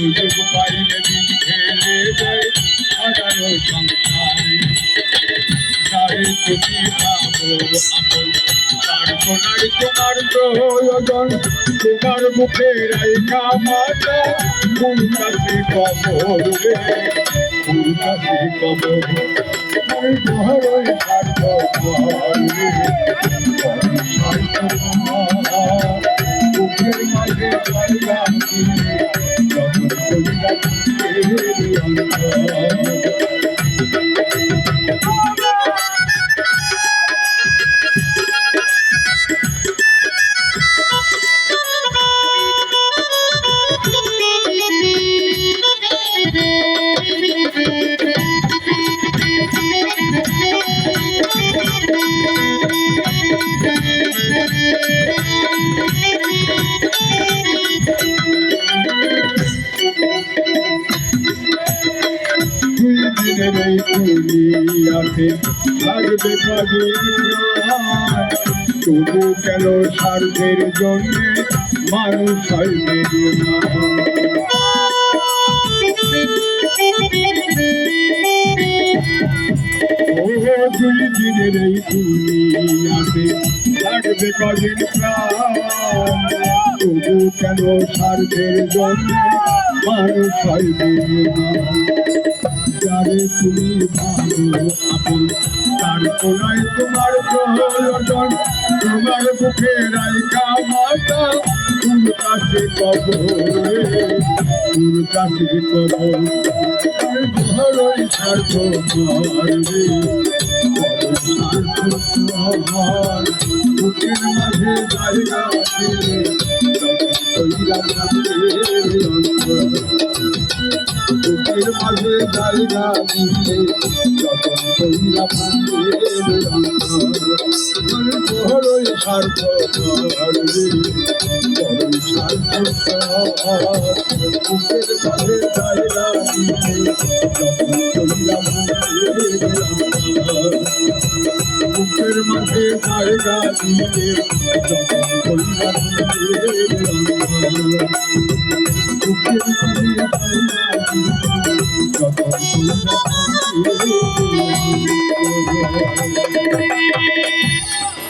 সুযোগ পাইলে ফেলে দেয় সাজানো সংসারে। যারে তুমি পাবো আপন তার কোনায় তোমার প্রয়োজন, তোমার মুখে রাইখা মাতা, কোন কাছে কবর কোন কাছে কবর? ওই ঘরই রে। অন্তর দুই দিনের এই দুনিয়াতে আর। তবু কেন স্বার্থের জন্য মানুষ হয় দুই দিনের এই দুনিয়াতে থাকবে কদিন তবু কেন স্বার্থের জন্য মানুষ হয় তুমি ভালো আপন তার কোনায় তোমার প্রয়োজন তোমার বুকে রাইকা মাতা তোর কাছে কবরে তোর কাছে কবর ঘরই স্বার্থ মারবে বুকের মাঝে জায়গা দিলে মাঝে জায়গা দিতে যখন কইরা ভাঙে স্বার্থ বুকের মাঝে জায়গা দিলে যতন কইরা ভাঙে বুকের মাঝে জায়গা যতন কইরা ভাঙে বুকের মাঝে যতন কইরা ভাঙে